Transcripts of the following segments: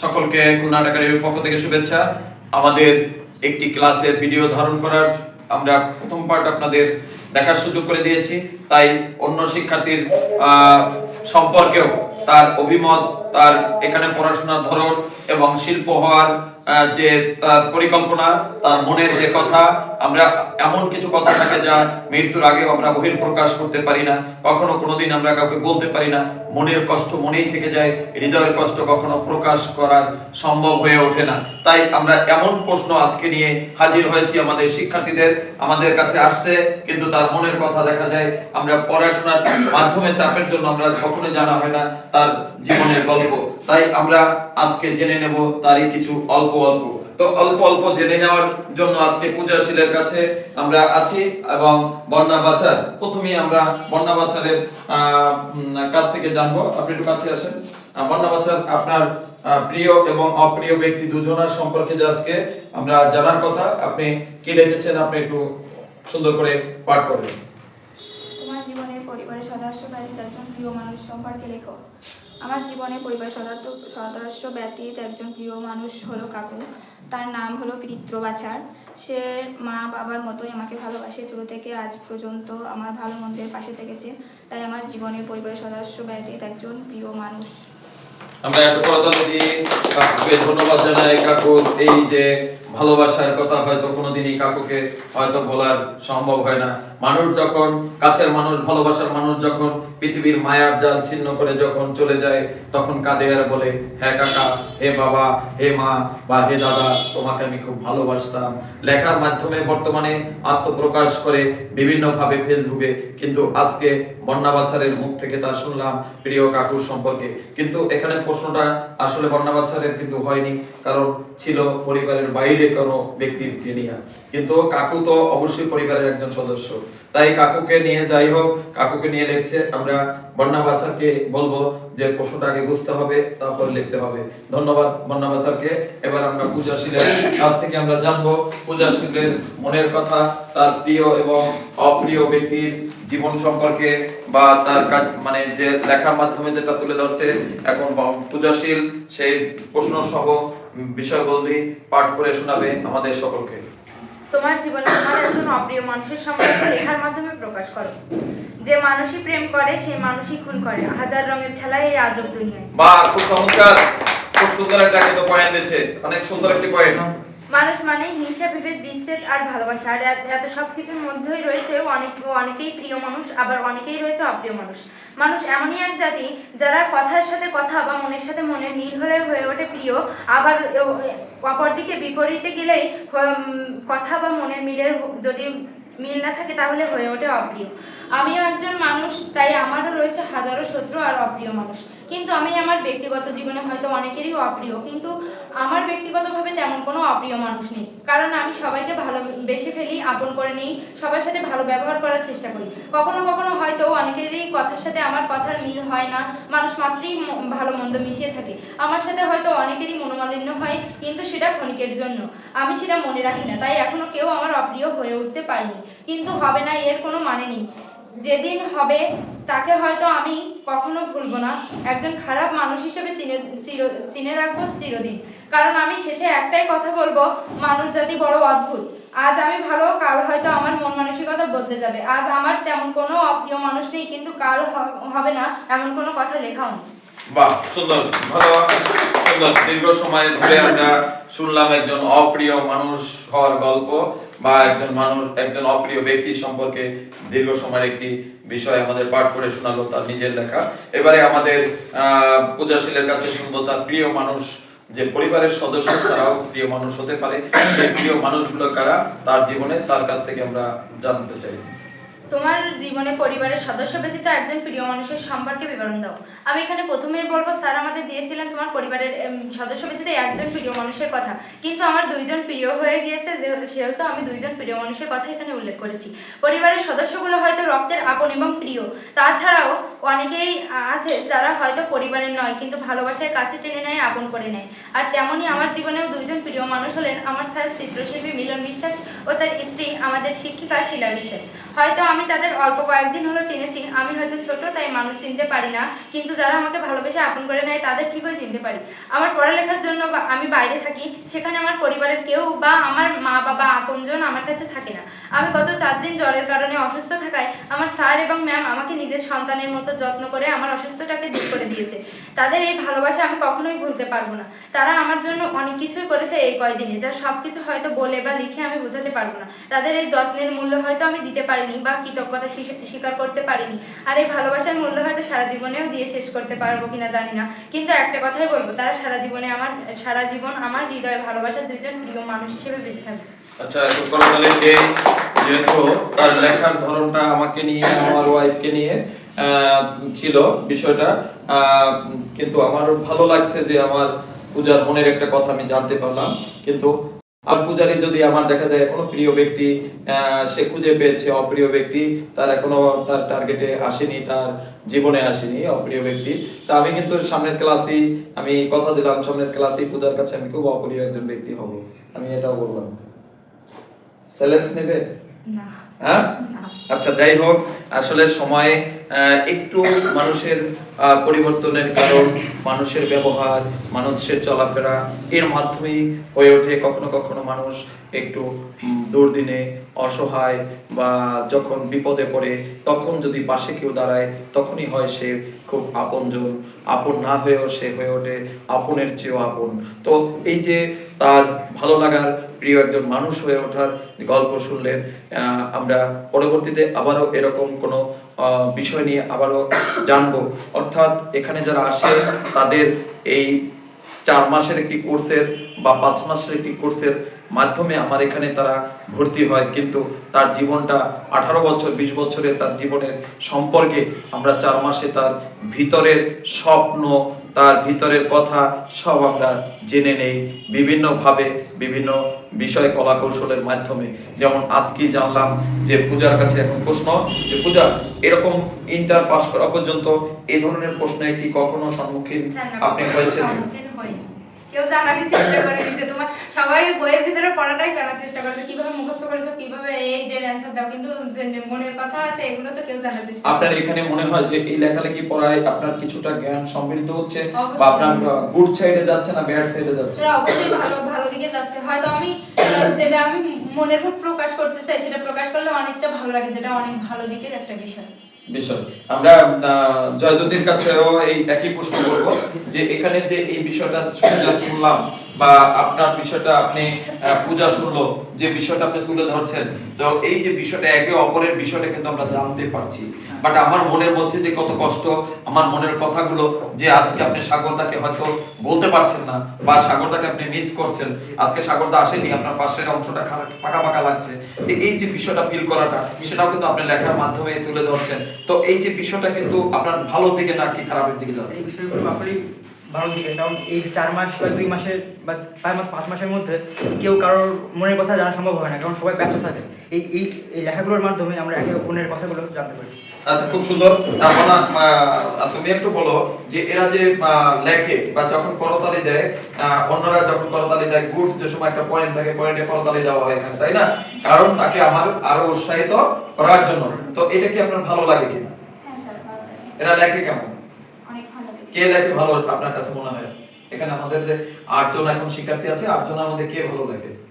সকলকে খুলনা একাডেমির পক্ষ থেকে শুভেচ্ছা। আমাদের একটি ক্লাসের ভিডিও ধারণ করার আমরা প্রথম পার্ট আপনাদের দেখার সুযোগ করে দিয়েছি। তাই অন্য শিক্ষার্থীর সম্পর্কেও তার অভিমত, তার এখানে পড়াশোনার ধরন এবং শিল্প হওয়ার যে, তার পরিকল্পনা, তার মনের যে কথা, আমরা এমন কিছু কথা থাকে যা মৃত্যুর আগে আমরা বহির প্রকাশ করতে পারি না, কখনো কোনোদিন আমরা কাউকে বলতে পারি না। মনের কষ্ট মনেই থেকে যায়, হৃদয়ের কষ্ট কখনো প্রকাশ করার সম্ভব হয়ে ওঠে না। তাই আমরা এমন প্রশ্ন আজকে নিয়ে হাজির হয়েছি আমাদের শিক্ষার্থীদের, আমাদের কাছে আসতে কিন্তু তার মনের কথা দেখা যায়, আমরা পড়াশোনার মাধ্যমে চাপের জন্য আমরা কখনো জানা হয় না তার জীবনের গল্প। তাই আমরা আজকে জেনে নেব তারই কিছু অল্প অল্প তো অল্প অল্প জেনে নেওয়ার জন্য আজকে পূজাশীলের কাছে আমরা আছি এবং বন্যা বাচার প্রথমেই আমরা বন্যা বাচারের কাছ থেকে জানব। আপনি একটু কাছে আসেন। বন্যা বাচার আপনার প্রিয় এবং অপ্রিয় ব্যক্তি দুজনের সম্পর্কে আজকে আমরা জানার কথা, আপনি কি লিখেছেন আপনি একটু সুন্দর করে পাঠ করেন তোমার জীবনে পরিবারের সদস্য একজন প্রিয় মানুষ সম্পর্কে লেখো। আমার জীবনে পরিবার সদস্য সদস্য ব্যতীত একজন প্রিয় মানুষ হলো কাকু। তার নাম হলো পিত্র বাছার। সে মা বাবার মতোই আমাকে ভালোবাসে। ছোটো থেকে আজ পর্যন্ত আমার ভালো মন্দের পাশে থেকেছে। তাই আমার জীবনে পরিবারের সদস্য ব্যতীত একজন প্রিয় মানুষ। আমরা একটু কাকুকে ধন্যবাদ জানাই। কাকুর এই যে ভালোবাসার কথা হয়তো কোনোদিনই কাকুকে হয়তো বলার সম্ভব হয় না। মানুষ যখন, কাছের মানুষ, ভালোবাসার মানুষ যখন পৃথিবীর মায়ার জাল ছিন্ন করে যখন চলে যায়, তখন কাঁদে আর বলে হ্যাঁ কাকা, হে বাবা, হে মা বা হে দাদা, তোমাকে আমি খুব ভালোবাসতাম। লেখার মাধ্যমে বর্তমানে আত্মপ্রকাশ করে বিভিন্নভাবে ফেসবুকে, কিন্তু আজকে বন্যা বাছারের মুখ থেকে তা শুনলাম প্রিয় কাকুর সম্পর্কে। কিন্তু এখানে প্রশ্নটা, আসলে বন্যা বাছারের কিন্তু হয়নি, কারণ ছিল পরিবারের বাইরে কোনো ব্যক্তিকে নিয়ে কিন্তু কাকু তো অবশ্যই পরিবারের একজন সদস্য। তাই কাকুকে নিয়ে যাই হোক, কাকুকে নিয়ে লিখছে আমরা বন্যা বাছারকে বলব যে আগে বুঝতে হবে, তারপর লিখতে হবে। ধন্যবাদ বন্যা বাছারকে। এবার আমরা পূজাশীলের কাছ থেকে আমরা জানব পূজাশীলের মনের কথা, তার প্রিয় এবং অপ্রিয় ব্যক্তির জীবন সম্পর্কে বা তার কাজ মানে যে লেখার মাধ্যমে যেটা তুলে ধরছে, এখন পূজাশীল সেই প্রশ্ন সহ বিষয়বলী পাঠ করে শোনাবে আমাদের সকলকে। তোমার জীবনে তোমার একজন অপ্রিয় মানুষের সম্পর্কে লেখার মাধ্যমে প্রকাশ করো। যে মানুষই প্রেম করে সেই মানুষই খুন করে। হাজার রঙের খেলায় এই আজব দুনিয়ায়। বা খুব চমৎকার। খুব সুন্দর একটা কিন্তু পয়েন্ট দিয়েছে। অনেক সুন্দর একটি পয়েন্ট মানুষ মানেই হিংসা বিভেদ, বিচ্ছেদ আর ভালোবাসা। আর এত- সব কিছুর মধ্যেই রয়েছে অনেক অনেকেই প্রিয় মানুষ, আবার অনেকেই রয়েছে অপ্রিয় মানুষ। মানুষ এমনই এক জাতি যারা কথার সাথে কথা বা মনের সাথে মনের মিল হলে হয়ে ওঠে প্রিয়, আবার অপরদিকে বিপরীতে গেলেই কথা বা মনের মিলের যদি মিল না থাকে তাহলে হয়ে ওঠে অপ্রিয়। আমিও একজন মানুষ, তাই আমারও রয়েছে হাজারো শত্রু আর অপ্রিয় মানুষ। কিন্তু আমি আমার ব্যক্তিগত জীবনে হয়তো অনেকেরই অপ্রিয়, কিন্তু আমার ব্যক্তিগতভাবে তেমন কোনো অপ্রিয় মানুষ নেই। কারণ আমি সবাইকে ভালোবেসে ফেলি, আপন করে নেই, সবার সাথে ভালো ব্যবহার করার চেষ্টা করি। কখনো কখনো হয়তো অনেকেরই কথার সাথে আমার কথার মিল হয় না, মানুষ মাত্রই ভালো মন্দ মিশিয়ে থাকে। আমার সাথে হয়তো অনেকেরই মনোমালিন্য হয়, কিন্তু সেটা ক্ষণিকের জন্য। আমি সেটা মনে রাখি না, তাই এখনও কেউ আমার অপ্রিয় হয়ে উঠতে পারিনি। কিন্তু হবে না, এর কোনো মানে নেই। যেদিন হবে তাকে হয়তো আমি কখনো ভুলবো না। একজন খারাপ মানুষ হিসেবে চিনে, চির, চিনে রাখব চিরদিন। কারণ আমি শেষে একটাই কথা বলব, মানুষ জাতি বড় অদ্ভুত। আজ আমি ভালো, কাল হয়তো আমার মন মানসিকতা বদলে যাবে। আজ আমার তেমন কোনো অপ্রিয় মানুষ নেই, কিন্তু কাল হবে না, এমন কোনো কথা লেখাও নেই। দীর্ঘ সময় ধরে আমরা শুনলাম একজন অপ্রিয় মানুষ হওয়ার গল্প বা একজন মানুষ, একজন অপ্রিয় ব্যক্তি সম্পর্কে দীর্ঘ সময়ের একটি বিষয় আমাদের পাঠ করে শোনালো তার নিজের লেখা। এবারে আমাদের পূজাশীলের কাছে শুনব তার প্রিয় মানুষ, যে পরিবারের সদস্য ছাড়াও প্রিয় মানুষ হতে পারে। সেই প্রিয় মানুষগুলো কারা? তার জীবনে তার কাছ থেকে আমরা জানতে চাই। তোমার জীবনে পরিবারের সদস্য ব্যতীত একজন প্রিয় মানুষের সম্পর্কে বিবরণ দাও। আমি এখানে প্রথমেই বলব, স্যার আমাদের দিয়েছিলেন তোমার পরিবারের সদস্য ব্যতীত একজন প্রিয় মানুষের কথা। কিন্তু আমার দুইজন প্রিয় হয়ে গিয়েছে, যেহেতু, সেহেতু আমি দুইজন প্রিয় মানুষের কথা এখানে উল্লেখ করেছি। পরিবারের সদস্যগুলো হয়তো রক্তের আপন এবং প্রিয়। তাছাড়াও অনেকেই আছে যারা হয়তো পরিবারের নয়, কিন্তু ভালোবাসায় কাছে টেনে নেয়, আপন করে নেয়। আর তেমনই আমার জীবনেও দুইজন প্রিয় মানুষ হলেন আমার স্যার চিত্রশিল্পী মিলন বিশ্বাস ও তার স্ত্রী আমাদের শিক্ষিকা শিলা বিশ্বাস হয়তো আমি আমি তাদের অল্প কয়েকদিন হলো চিনেছি। আমি হয়তো ছোট, তাই মানুষ চিনতে পারি না। কিন্তু যারা আমাকে ভালোবেসে আপন করে নেয়, তাদের ঠিকই চিনতে পারি। আমার পড়ালেখার জন্য আমি বাইরে থাকি, সেখানে আমার পরিবারের কেউ বা আমার মা, বাবা, আপনজন আমার কাছে থাকে না। আমি গত চার দিন জ্বরের কারণে অসুস্থ থাকায় আমার স্যার এবং ম্যাম আমাকে নিজের সন্তানের মতো যত্ন করে আমার অসুস্থটাকে দূর করে দিয়েছে। তাদের এই ভালোবাসা আমি কখনোই ভুলতে পারব না। তারা আমার জন্য অনেক কিছুই করেছে এই কয়দিনে, যা সব কিছু হয়তো বলে বা লিখে আমি বোঝাতে পারব না। তাদের এই যত্নের মূল্য হয়তো আমি দিতে পারিনি বা কৃতজ্ঞতা স্বীকার করতে পারিনি। আর এই ভালোবাসার মূল্য হয়তো সারা জীবনেও দিয়ে শেষ করতে পারব কিনা জানি না। কিন্তু একটা কথাই বলব, তারা সারা জীবনে আমার, সারা জীবন আমার হৃদয়ে ভালোবাসার দুইজন প্রিয় মানুষ হিসেবে বেঁচে থাকবে। আচ্ছা যে, যেহেতু তার লেখার ধরনটা আমাকে নিয়ে, আমার ওয়াইফকে নিয়ে ছিল বিষয়টা কিন্তু আমার ভালো লাগছে যে আমার পূজার মনের একটা কথা আমি জানতে পারলাম। কিন্তু আর পূজারি যদি আমার দেখা যায় কোনো প্রিয় ব্যক্তি সে খুঁজে পেয়েছে অপ্রিয় ব্যক্তি, তার এখনও তার টার্গেটে আসেনি, তার জীবনে আসেনি অপ্রিয় ব্যক্তি, তা আমি কিন্তু সামনের ক্লাসেই আমি কথা দিলাম, সামনের ক্লাসেই পূজার কাছে আমি খুব অপ্রিয় একজন ব্যক্তি হব। আমি এটাও বললাম। চ্যালেঞ্জ নেবে? হ্যাঁ? আচ্ছা যাই হোক আসলে সময়ে একটু মানুষের পরিবর্তনের কারণ মানুষের ব্যবহার মানুষের চলাফেরা এর মাধ্যমেই হয়ে ওঠে কখনো কখনো মানুষ একটু দুর্দিনে অসহায় বা যখন বিপদে পড়ে তখন যদি পাশে কেউ দাঁড়ায় তখনই হয় সে খুব আপনজন। আপন না হয়েও সে হয়ে ওঠে আপনের চেয়েও আপন। তো এই যে তার ভালো লাগার প্রিয় একজন মানুষ হয়ে ওঠার গল্প শুনলেন। আমরা পরবর্তীতে আবারও এরকম কোনো বিষয় নিয়ে আবারও জানব। অর্থাৎ এখানে যারা আসে, তাদের এই চার মাসের একটি কোর্সের বা পাঁচ মাসের একটি কোর্সের মাধ্যমে আমার এখানে তারা ভর্তি হয়। কিন্তু তার জীবনটা আঠারো বছর, বিশ বছরের তার জীবনের সম্পর্কে আমরা চার মাসে তার ভিতরের স্বপ্ন, তার ভিতরের কথা সব আমরা জেনে নেই। বিভিন্নভাবে বিভিন্ন বিষয় কলা কৌশলের মাধ্যমে যেমন আজকে জানলাম যে পূজার কাছে এখন প্রশ্ন যে পূজা এরকম ইন্টার পাস করা পর্যন্ত এই ধরনের প্রশ্নে কি কখনো সম্মুখীন আপনি হয়েছেন। কেউ জানারই চেষ্টা করেনি যে তোমার সবাই বইয়ের ভিতরে পড়াটাই জানার চেষ্টা করেছে। কীভাবে মুখস্থ করেছ কীভাবে এই ডের অ্যান্সার দাও? কিন্তু মনের কথা আছে এগুলো তো কেউ জানার চেষ্টা আপনার এখানে মনে হয় যে এই লেখালেখি পড়ায় আপনার কিছুটা জ্ঞান সমৃদ্ধ হচ্ছে বা আপনার গুড সাইডে যাচ্ছে না ব্যাড সাইডে যাচ্ছে? অবশ্যই ভালো ভালো দিকে যাচ্ছে। হয়তো আমি যেটা আমি মনের ভাব প্রকাশ করতে চাই সেটা প্রকাশ করলে অনেকটা ভালো লাগে যেটা অনেক ভালো দিকের একটা বিষয়। বিষয়। আমরা জয়দুতির কাছেও এই একই প্রশ্ন করব যে এখানে যে এই বিষয়টা শুনে শুনলাম বা আপনার বিষয়টা আপনি পূজা শুনলো, যে বিষয়টা আপনি তুলে ধরছেন, তো এই যে বিষয়টা একে অপরের বিষয়টা কিন্তু আমরা জানতে পারছি। বাট আমার মনের মধ্যে যে কত কষ্ট, আমার মনের কথাগুলো যে আজকে আপনি সাগরদাকে হয়তো বলতে পারছেন না, বা সাগরদাকে আপনি মিস করছেন, আজকে সাগরদা আসেনি, আপনার পাশের অংশটা ফাঁকা ফাঁকা লাগছে। এই যে বিষয়টা ফিল করাটা, সেটাও কিন্তু আপনি লেখার মাধ্যমে তুলে ধরছেন। তো এই যে বিষয়টা কিন্তু আপনার ভালো দিকে না কি খারাপের দিকে যাচ্ছে? ভালো দিকে। কারণ এই চার মাস বা দুই মাসের বা চার মাস পাঁচ মাসের মধ্যে কেউ কারোর মনের কথা জানা সম্ভব হয় না কারণ সবাই ব্যস্ত থাকে। এই এই এই লেখাগুলোর মাধ্যমে আমরা একে অন্যের কথাগুলো জানতে পারি। আচ্ছা খুব সুন্দর। তারপর তুমি একটু বলো যে এরা যে আহ, লেখে বা যখন করতালি দেয় আহ, অন্যরা যখন করতালি দেয় গুড যে সময় একটা পয়েন্ট থাকে পয়েন্টে করতালি দেওয়া হয় এখানে তাই না? কারণ তাকে আমার আরও উৎসাহিত করার জন্য। তো এটা কি আপনার ভালো লাগে কিনা? হ্যাঁ এরা লেখে কেমন? কে লেখে ভালো আপনার কাছে মনে হয়? এখানে আমাদের যে আটজন এখন শিক্ষার্থী আছে, আটজন আমাদের কে ভালো লেখে?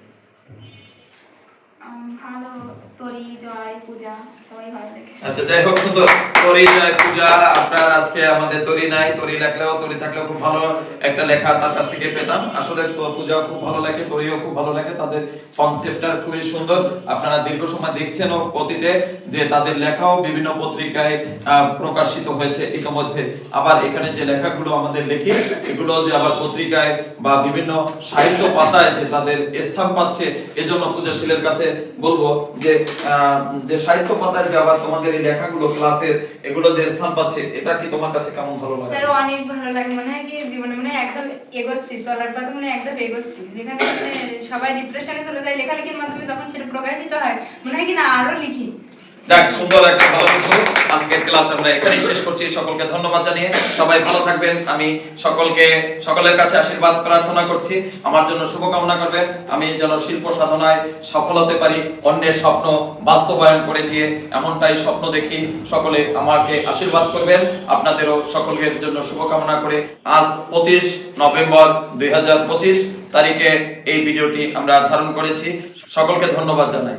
আচ্ছা আপনার দীর্ঘ সময় দেখছেন অতীতে যে তাদের লেখাও বিভিন্ন পত্রিকায় প্রকাশিত হয়েছে ইতিমধ্যে। আবার এখানে যে লেখাগুলো আমাদের লিখি এগুলো যে আবার পত্রিকায় বা বিভিন্ন সাহিত্য পাতায় যে তাদের স্থান পাচ্ছে, এজন্য পূজাশীলের কাছে বলব যে যে সাহিত্য পাতায় যে আবার তোমাদের এই লেখাগুলো, ক্লাসের, এগুলো যে স্থান পাচ্ছে, এটা কি তোমার কাছে কেমন ভালো লাগে? স্যার, অনেক ভালো লাগে। মনে হয় কি, জীবনে মানে একদম এগোচ্ছি, চলার পথে মানে একদম এগোচ্ছি। যেখানে সবাই ডিপ্রেশনে চলে যায়, লেখালেখির মাধ্যমে যখন সেটা প্রকাশিত হয়, মনে হয় কি না আরও লিখি। যাক, সুন্দর একটা ভালো কিছু আজকের ক্লাস আমরা এখানেই শেষ করছি। সকলকে ধন্যবাদ জানিয়ে সবাই ভালো থাকবেন। আমি সকলকে, সকলের কাছে আশীর্বাদ, প্রার্থনা করছি। আমার জন্য শুভকামনা করবেন। আমি যেন শিল্প সাধনায় সফল হতে পারি, অন্যের স্বপ্ন বাস্তবায়ন করে দিয়ে এমনটাই স্বপ্ন দেখি। সকলে আমাকে আশীর্বাদ করবেন। আপনাদেরও সকলের জন্য শুভকামনা করে আজ পঁচিশ নভেম্বর দুই হাজার পঁচিশ তারিখে এই ভিডিওটি আমরা ধারণ করেছি। সকলকে ধন্যবাদ জানাই।